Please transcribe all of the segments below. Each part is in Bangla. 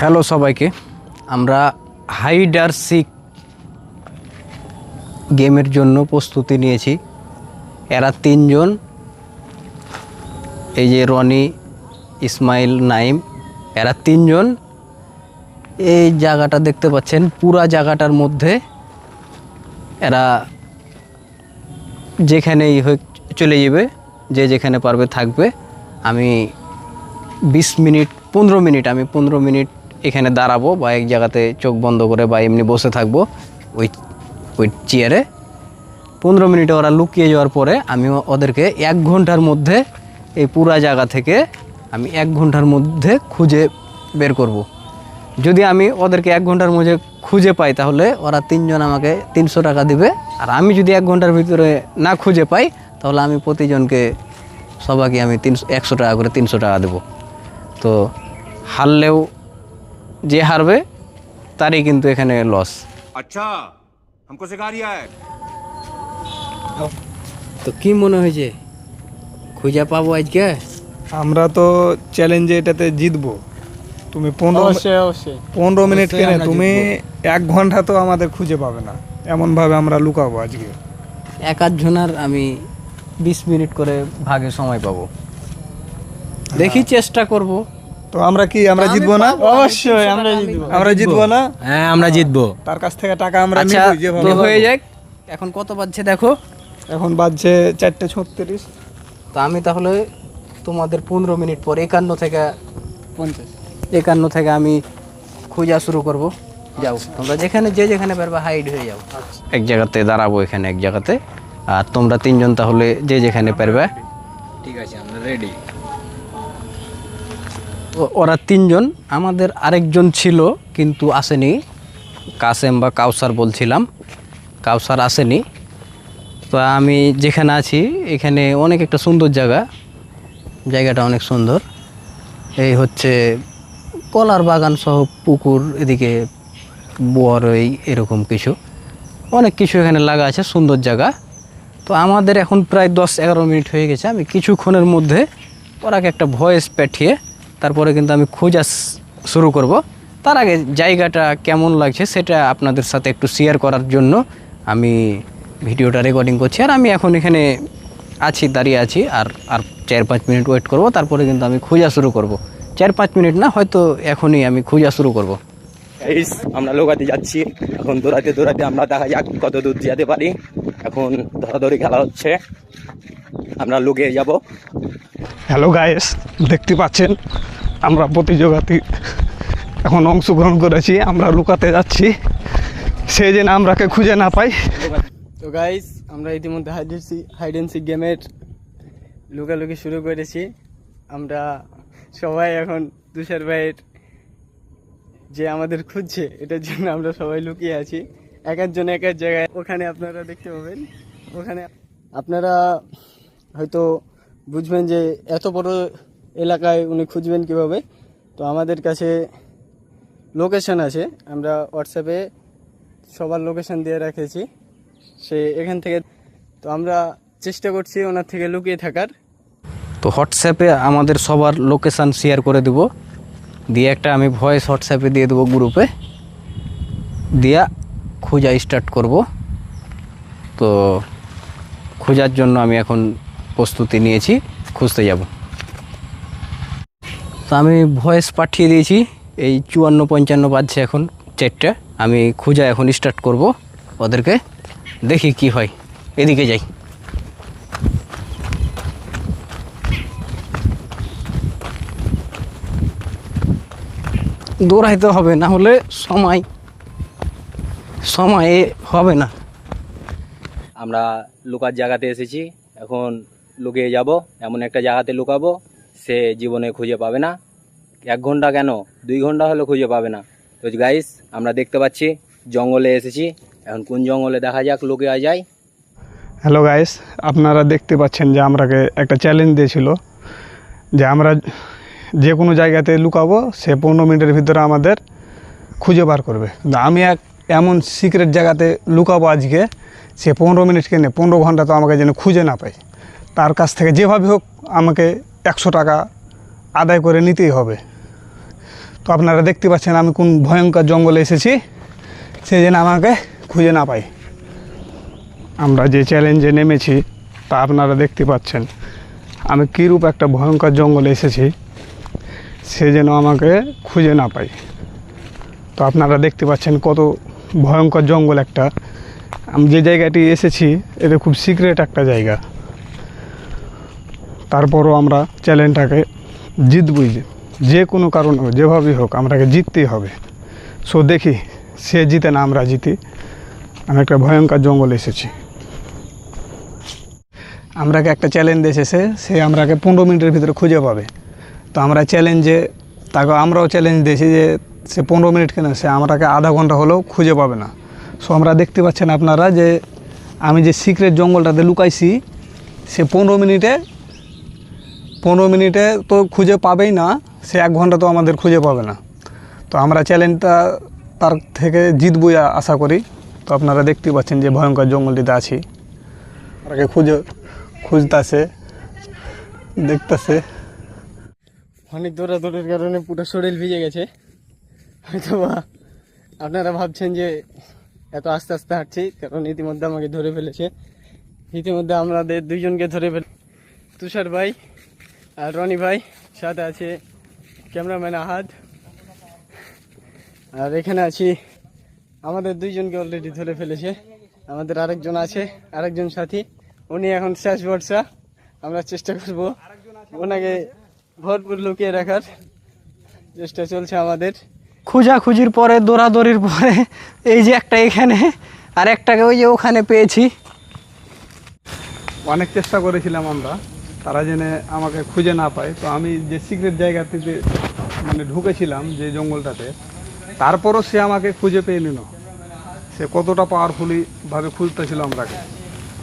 হ্যালো সবাইকে। আমরা হাইডার সিক গেমের জন্য প্রস্তুতি নিয়েছি। এরা তিনজন। এই যে রনি, ইসমাইল, নাইম, এরা তিনজন। এই জায়গাটা দেখতে পাচ্ছেন, পুরা জায়গাটার মধ্যে এরা যেখানেই চলে যাবে, যে যেখানে পারবে থাকবে। আমি বিশ মিনিট, পনেরো মিনিট, আমি পনেরো মিনিট এখানে দাঁড়াবো বা এক জায়গাতে চোখ বন্ধ করে বা এমনি বসে থাকব ওই ওই চেয়ারে পনেরো মিনিটে ওরা লুকিয়ে যাওয়ার পরে আমি ওদেরকে এক ঘণ্টার মধ্যে এই পুরা জায়গা থেকে আমি এক ঘণ্টার মধ্যে খুঁজে বের করব। যদি আমি ওদেরকে এক ঘণ্টার মধ্যে খুঁজে পাই তাহলে ওরা তিনজন আমাকে তিনশো টাকা দিবে। আর আমি যদি এক ঘণ্টার ভিতরে না খুঁজে পাই তাহলে আমি প্রতিজনকে, সবাইকে আমি তিনশো, একশো টাকা করে তিনশো টাকা দেবো। তো হারলেও যে হারবে তারই কিন্তু এখানে লস अच्छा हमको सिखा रिया है তো কি মনে হয়েছে খুঁজে পাবো আজকে আমরা তো চ্যালেঞ্জে এটাতে জিতবো তুমি পনেরো অবশ্যই পনেরো মিনিট অবশ্যই কেনে আমরা তুমি এক ঘন্টা তো আমাদের খুঁজে পাবে না এমনভাবে আমরা লুকাবো আজকে এক আধজনার আমি বিশ মিনিট করে ভাগে সময় পাবো দেখি চেষ্টা করব তো আমরা কি আমরা জিতবো না? অবশ্যই আমরা জিতবো। আমরা জিতবো না? হ্যাঁ আমরা জিতবো। তার কাছ থেকে টাকা আমরা আচ্ছা তো হয়ে। যাক। এখন কত বাজছে দেখো? এখন বাজছে চারটে ছত্রিশ। তো আমি তাহলে তোমাদের পনেরো মিনিট পর একান্ন থেকে পঞ্চাশ। একান্ন থেকে আমি খোঁজা শুরু করব। যাও তোমরা যেখানে যে যেখানে পারবে হাইড হয়ে যাও। এক জায়গাতে দাঁড়াবো এখানে এক জায়গাতে। আর তোমরা তিনজন তাহলে যে যেখানে পারবে। ঠিক আছে আমরা রেডি ওরা তিনজন, আমাদের আরেকজন ছিল কিন্তু আসেনি। কাসেম বা কাউসার বলছিলাম, কাউসার আসেনি। তো আমি যেখানে আছি, এখানে অনেক একটা সুন্দর জায়গা। জায়গাটা অনেক সুন্দর। এই হচ্ছে কলার বাগান সহ পুকুর, এদিকে বড়ই এরকম কিছু। অনেক কিছু এখানে লাগা আছে, সুন্দর জায়গা। তো আমাদের এখন প্রায় দশ এগারো মিনিট হয়ে গেছে। আমি কিছুক্ষণের মধ্যে ওরাকে একটা ভয়েস পাঠিয়ে তারপরে কিন্তু আমি খোঁজা শুরু করব। তার আগে জায়গাটা কেমন লাগছে সেটা আপনাদের সাথে একটু শেয়ার করার জন্য আমি ভিডিওটা রেকর্ডিং করছি। আর আমি এখন এখানে আছি, দাঁড়িয়ে আছি, আর আর চার পাঁচ মিনিট ওয়েট করব, তারপরে কিন্তু আমি খোঁজা শুরু করব। চার পাঁচ মিনিট না, হয়তো এখনই আমি খোঁজা শুরু করব। আমরা লোকাতে যাচ্ছি। এখন দৌড়াতে দৌড়াতে আমরা দেখা যাক কত দূর যেতে পারি। এখন ধরাধরি খেলা হচ্ছে। আমরা লুকিয়ে যাব। হ্যালো গায়েস দেখতে পাচ্ছেন, আমরা প্রতিযোগিতা এখন অংশগ্রহণ করেছি, আমরা লুকাতে যাচ্ছি। সে যেন আমরাকে খুঁজে না পাই। তো গাইস আমরা ইতিমধ্যে হাইড হাইড অ্যান্ড সিক গেমের লুকালুকি শুরু করেছি। আমরা সবাই এখন তুষার ভাইয়ের যে আমাদের খুঁজছে, এটার জন্য আমরা সবাই লুকিয়ে আছি। এক একজন এক এক জায়গায়। ওখানে আপনারা দেখতে পাবেন। ওখানে আপনারা হয়তো বুঝবেন যে এত বড় এলাকায় উনি খুঁজবেন কীভাবে? তো আমাদের কাছে লোকেশন আছে, আমরা হোয়াটসঅ্যাপে সবার লোকেশন দিয়ে রেখেছি। সে এখান থেকে, তো আমরা চেষ্টা করছি ওনার থেকে লুকিয়ে থাকার। তো হোয়াটসঅ্যাপে আমাদের সবার লোকেশান শেয়ার করে দেব। দিয়ে একটা আমি ভয়েস হোয়াটসঅ্যাপে দিয়ে দেবো গ্রুপে দিয়া খোঁজা স্টার্ট করব। তো খোঁজার জন্য আমি এখন প্রস্তুতি নিয়েছি খুঁজতে যাব। তো আমি ভয়েস পাঠিয়ে দিয়েছি এই চুয়ান্ন পঞ্চান্ন বাজছে এখন চারটা। আমি খোঁজা এখন স্টার্ট করব ওদেরকে দেখি কি হয়। এদিকে যাই। দৌড়াইতে হবে না হলে সময় সময়ে হবে না। আমরা লুকার জায়গাতে এসেছি এখন লুকিয়ে যাব, এমন একটা জায়গাতে লুকাবো, সে জীবনে খুঁজে পাবে না। এক ঘণ্টা কেন? দুই ঘণ্টা হলে খুঁজে পাবে না। তো গাইস আমরা দেখতে পাচ্ছি, জঙ্গলে এসেছি। এখন কোন জঙ্গলে দেখা যাক, লুকিয়ে যায় হ্যালো গাইস আপনারা দেখতে পাচ্ছেন যে আমরাকে একটা চ্যালেঞ্জ দিয়েছিল, যে আমরা যে কোনো জায়গাতে লুকাবো, সে পনেরো মিনিটের ভিতরে আমাদের খুঁজে বার করবে। আমি এক এমন সিক্রেট জায়গাতে লুকাবো আজকে, সে পনেরো মিনিট কেনে, পনেরো ঘণ্টা তো আমাকে যেন খুঁজে না পাই তার কাছ থেকে যেভাবে হোক আমাকে একশো টাকা আদায় করে নিতেই হবে। তো আপনারা দেখতে পাচ্ছেন আমি কোন ভয়ঙ্কর জঙ্গলে এসেছি, সে যেন আমাকে খুঁজে না পাই আমরা যে চ্যালেঞ্জে নেমেছি, তা আপনারা দেখতে পাচ্ছেন। আমি কীরূপ একটা ভয়ঙ্কর জঙ্গলে এসেছি, সে যেন আমাকে খুঁজে না পাই তো আপনারা দেখতে পাচ্ছেন কত ভয়ঙ্কর জঙ্গল একটা। আমি যে জায়গাটি এসেছি, এটা খুব সিক্রেট একটা জায়গা। তারপরও আমরা চ্যালেঞ্জটাকে জিতবই যে যে কোনো কারণে হোক, যেভাবেই হোক আমরাকে জিততেই হবে। সো দেখি সে জিতে না আমরা জিতি। আমি একটা ভয়ঙ্কর জঙ্গলে এসেছি। আমরাকে একটা চ্যালেঞ্জ এসেছে সে আমরাকে পনেরো মিনিটের ভিতরে খুঁজে পাবে। তো আমরা চ্যালেঞ্জে তাকে আমরাও চ্যালেঞ্জ দিয়েছি যে সে পনেরো মিনিট কেন সে আমরাকে আধা ঘণ্টা হলেও খুঁজে পাবে না। সো আমরা দেখতে পাচ্ছেন আপনারা যে আমি যে সিক্রেট জঙ্গলটাতে লুকাইছি সে পনেরো মিনিটে পনেরো মিনিটে তো খুঁজে পাবেই না, সে এক ঘণ্টা তো আমাদের খুঁজে পাবে না। তো আমরা চ্যালেঞ্জটা তার থেকে জিতবই আশা করি। তো আপনারা দেখতেই পাচ্ছেন যে ভয়ঙ্কর জঙ্গলটিতে আছি। তাকে খুঁজে, খুঁজতেছে, দেখতেছে। অনেক দৌড়াদৌড়ের কারণে পুরো শরীর ভিজে গেছে। হয়তো বা আপনারা ভাবছেন যে এত আস্তে আস্তে হাঁটছি, কারণ ইতিমধ্যে আমাকে ধরে ফেলেছে। ইতিমধ্যে আমাদের দুইজনকে ধরে ফেলে তুষার ভাই আর রনি ভাই সাথে আছে ক্যামেরাম্যান আহাদ। আর এখানে আছি আমাদের দুইজনকে অলরেডি ধরে ফেলেছে। আমাদের আরেকজন আছে আরেকজন সাথী। উনি এখন শেষ ভরসা। আমরা চেষ্টা করব ওনাকে ভরপুর লুকিয়ে রাখার। চেষ্টা চলছে আমাদের। খোঁজাখুঁজির পরে দৌড়াদৌড়ির পরে এই যে একটা এখানে আর একটাকে ওই যে ওখানে পেয়েছি। অনেক চেষ্টা করেছিলাম আমরা। তারা জেনে আমাকে খুঁজে না পায়। তো আমি যে সিক্রেট জায়গাটিতে মানে ঢুকেছিলাম যে জঙ্গলটাতে তারপরও সে আমাকে খুঁজে পেয়ে নিল। সে কতটা পাওয়ারফুলি ভাবে খুঁজতেছিল আমরাকে।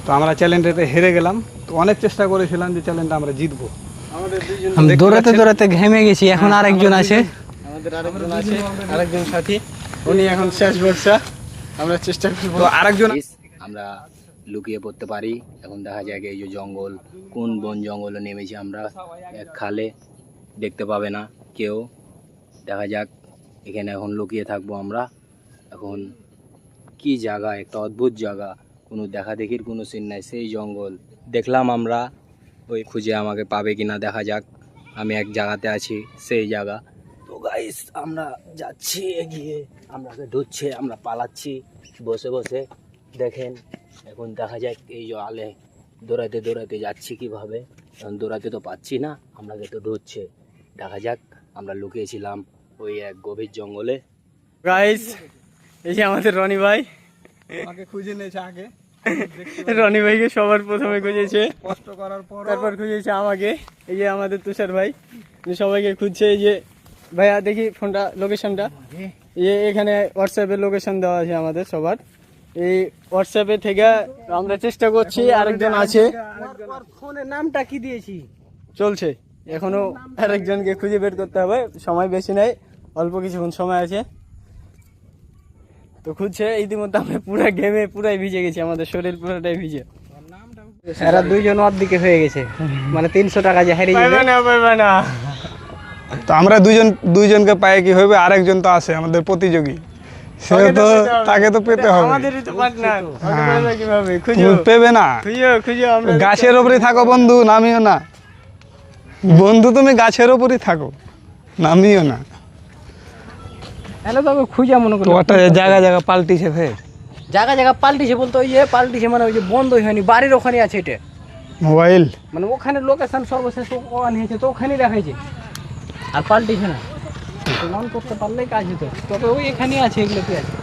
তো আমরা চ্যালেঞ্জটাতে হেরে গেলাম। তো অনেক চেষ্টা করেছিলাম যে চ্যালেঞ্জটা আমরা জিতবো। আমি দৌড়াতে দৌড়াতে ঘেমে গেছি এখন আরেকজন আছে। আমাদের আরেকজন আছে আরেকজন সাথী। উনি এখন শেষ ভরসা আমরা চেষ্টা করব। তো আরেকজন আমরা লুকিয়ে পড়তে পারি। এখন দেখা যায় এই যে জঙ্গল, কোন বন জঙ্গলে নেমেছি আমরা। এক খালে দেখতে পাবে না কেউ। দেখা যাক, এখানে এখন লুকিয়ে থাকব আমরা। এখন কি জায়গা, একটা অদ্ভুত জায়গা। কোনো দেখা দেখির কোনো সিন নাই, সেই জঙ্গল। দেখলাম আমরা, ওই খুঁজে আমাকে পাবে কিনা, দেখা যাক। আমি এক জায়গাতে আছি, সেই জায়গা। তো গাইস আমরা যাচ্ছি, এগিয়ে। আমরাকে ঢুকছে আমরা পালাচ্ছি। বসে বসে দেখেন এখন দেখা যাক এই যে আলে দৌড়াতে দৌড়াতে যাচ্ছি কীভাবে। এখন দৌড়াতে তো পাচ্ছি না আমরাকে তো ঢুকছে দেখা যাক আমরা লুকিয়েছিলাম ওই এক গভীর জঙ্গলে। গাইস এই যে আমাদের রনি ভাই। আমাকে খুঁজে নিয়েছে আগে। রনি ভাইকে সবার প্রথমে খুঁজেছে। কষ্ট করার পর তারপর খুঁজেছে আমাকে। এই যে আমাদের তুষার ভাই সবাইকে খুঁজছে। এই যে ভাইয়া দেখি ফোনটা লোকেশনটা এই এখানে হোয়াটসঅ্যাপে লোকেশন দেওয়া আছে আমাদের সবার। এই হোয়াটসঅ্যাপে থেকে আমরা চেষ্টা করছি আরেকজন আছে। ফোনের নামটা কি দিয়েছি? চলছে। এখনও আরেকজনকে খুঁজে বের করতে হবে সময় বেশি নাই অল্প কিছুক্ষণ সময় আছে। তো খুঁজছে ইতিমধ্যে আমরা পুরা গেমে পুরাই ভিজে গেছি আমাদের শরীর পুরোটাই ভিজে। এরা দুইজন দিকে হয়ে গেছে। মানে তিনশো টাকা যে হারিয়ে পাইবে না না। তো আমরা দুজন দুইজনকে পায়ে কি হবে আরেকজন তো আছে আমাদের প্রতিযোগী। সে তো তাকে তো পেতে হবে। আমাদেরই তো পার্টনার কীভাবে? খুঁজো। পেবে না। খুঁজো খুঁজো আমরা গাছের ওপরে থাকো বন্ধু নামিও না। বন্ধু তুমি গাছের ওপরই থাকো নামিও না। হ্যালো তবে খুঁজা মনে করি। তোমারটা জায়গা জায়গা পাল্টিছে ফের। জায়গা জায়গা পাল্টিছে বলতে ওই যে পাল্টিছে মানে ওই যে বন্ধই হয়নি বাড়ির ওখানে আছে এটা। মোবাইল? মানে ওখানে লোকেশন সর্বশেষ ওখানে হয়েছে তো ওখানেই দেখাইছে। আর পাল্টিছে না। প্রমাণ করতে পারলেই কাজ হতো তবে ওই এখানেই আছে এগুলোতে আছে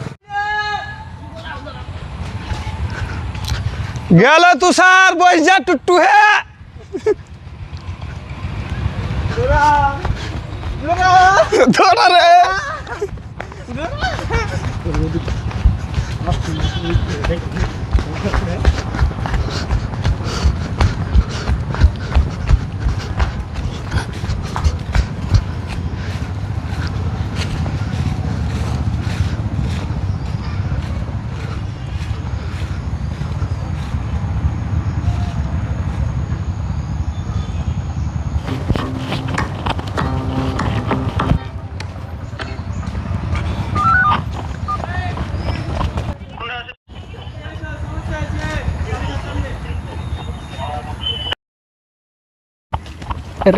গেল তুষার বস যা টুট্টু হে ধরা রে ধরা আমি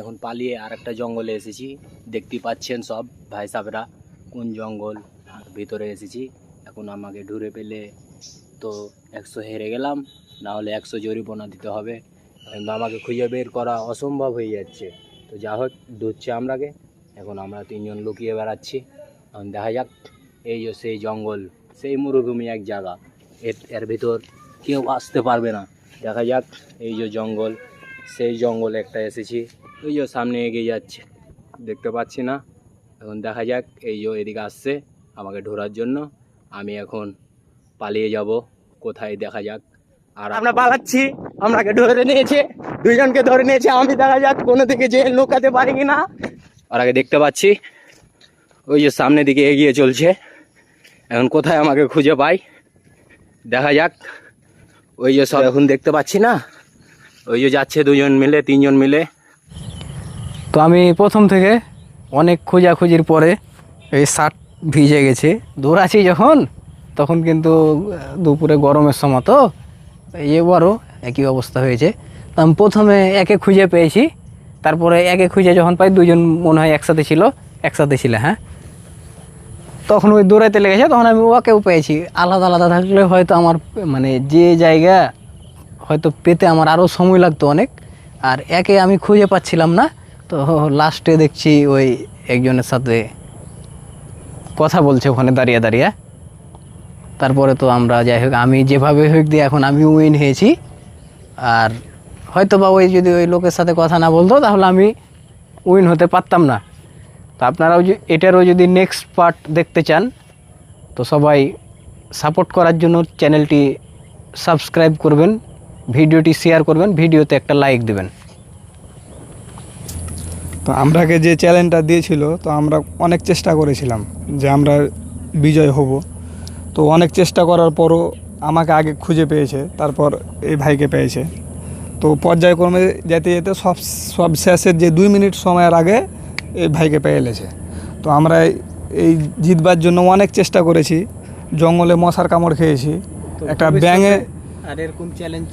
এখন পালিয়ে আর একটা জঙ্গলে এসেছি। দেখতে পাচ্ছেন সব ভাই সাহেবরা কোন জঙ্গল। ভিতরে এসেছি। এখন আমাকে ঢুরে পেলে তো একশো হেরে গেলাম। না হলে একশো জরিমানা দিতে হবে। কিন্তু আমাকে খুঁজে বের করা অসম্ভব হয়ে যাচ্ছে। তো যা হোক, ধরছে আমরাকে। এখন আমরা তিনজন লুকিয়ে বেড়াচ্ছি। এখন দেখা যাক, এই যে সেই জঙ্গল সেই মরুভূমি এক জায়গা। এর এর ভিতর কেউ আসতে পারবে না। দেখা যাক এই যে জঙ্গল সেই জঙ্গলে একটা এসেছি। ওই যে সামনে এগিয়ে যাচ্ছে। দেখতে পাচ্ছি না। এখন দেখা যাক এই যে এদিকে আসছে আমাকে ঢোরার জন্য। আমি এখন পালিয়ে যাব। কোথায় দেখা যাক। আর আমরা পালাচ্ছি। আমরাকে ধরে নিয়েছে। দুইজনকে ধরে নিয়েছে। আমি দেখা যাক কোনো দিকে যে লুকাতে পারি কিনা। আর আগে দেখতে পাচ্ছি ওই যে সামনের দিকে এগিয়ে চলছে। এখন কোথায় আমাকে খুঁজে পাই? দেখা যাক। ওই যে সব এখন দেখতে পাচ্ছি না। ওই যে যাচ্ছে দুজন মিলে, তিনজন মিলে। তো আমি প্রথম থেকে অনেক খোঁজাখুঁজির পরে এই শার্ট ভিজে গেছে। দৌড়াচ্ছি যখন, তখন কিন্তু দুপুরে গরমের সময় তো এবারও একই অবস্থা হয়েছে। তো আমি প্রথমে একে খুঁজে পেয়েছি, তারপরে একে খুঁজে যখন পাই, দুজন মনে হয় একসাথে ছিল একসাথে ছিল হ্যাঁ? তখন ওই দৌড়াইতে লেগেছে, তখন আমি ওকেও পেয়েছি। আলাদা আলাদা থাকলে হয়তো আমার মানে যে জায়গা হয়তো পেতে আমার আরও সময় লাগতো অনেক, আর একে আমি খুঁজে পাচ্ছিলাম না। তো লাস্টে দেখছি ওই একজনের সাথে কথা বলছে ওখানে দাঁড়িয়ে দাঁড়িয়ে। তারপরে তো আমরা যাই হোক, আমি যেভাবে হোক দিয়ে এখন আমি উইন হয়েছি। আর হয়তো বা ওই যদি ওই লোকের সাথে কথা না বলতো, তাহলে আমি উইন হতে পারতাম না। আপনারাও এটারও যদি নেক্সট পার্ট দেখতে চান, তো সবাই সাপোর্ট করার জন্য চ্যানেলটি সাবস্ক্রাইব করবেন, ভিডিওটি শেয়ার করবেন, ভিডিওতে একটা লাইক দেবেন। তো আমরাকে যে চ্যালেঞ্জটা দিয়েছিল, তো আমরা অনেক চেষ্টা করেছিলাম যে আমরা বিজয় হব। তো অনেক চেষ্টা করার পরও আমাকে আগে খুঁজে পেয়েছে, তারপর এই ভাইকে পেয়েছে। তো পর্যায়ক্রমে যেতে যেতে সব সব শেষের যে দুই মিনিট সময়ের আগে এই ভাইকে পেয়ে এলেছে। তো আমরা এই জিতবার জন্য অনেক চেষ্টা করেছি। জঙ্গলে মশার কামড় খেয়েছি। একটা ব্যাঙে আর এরকম চ্যালেঞ্জ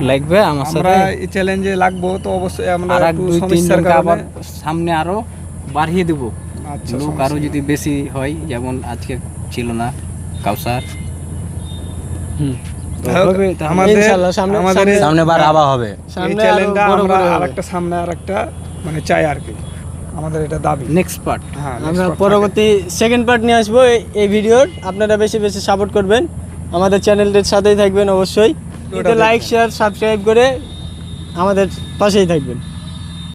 লাগবে আমার সাথে? এই চ্যালেঞ্জে লাগবো তো অবশ্যই আমরা আর একটু সমস্যার আবার সামনে আরও বাড়িয়ে দেবো। আচ্ছা লোক আরও যদি বেশি হয় যেমন আজকে ছিল না কাউসার। হুম। আমাদের সামনে- আমাদের সামনে- সামনে বার আবার হবে। এই চ্যালেঞ্জটা আমরা। আরেকটা সামনে আরেকটা মানে চাই আর কি। আমাদের এটা দাবি। নেক্সট পার্ট হ্যাঁ আমরা পরবর্তী সেকেন্ড পার্ট নিয়ে আসব। এই- ভিডিওর আপনারা বেশি বেশি সাপোর্ট করবেন। আমাদের চ্যানেলটির সাথেই থাকবেন অবশ্যই। লাইক শেয়ার সাবস্ক্রাইব করে আমাদের পাশেই থাকবেন।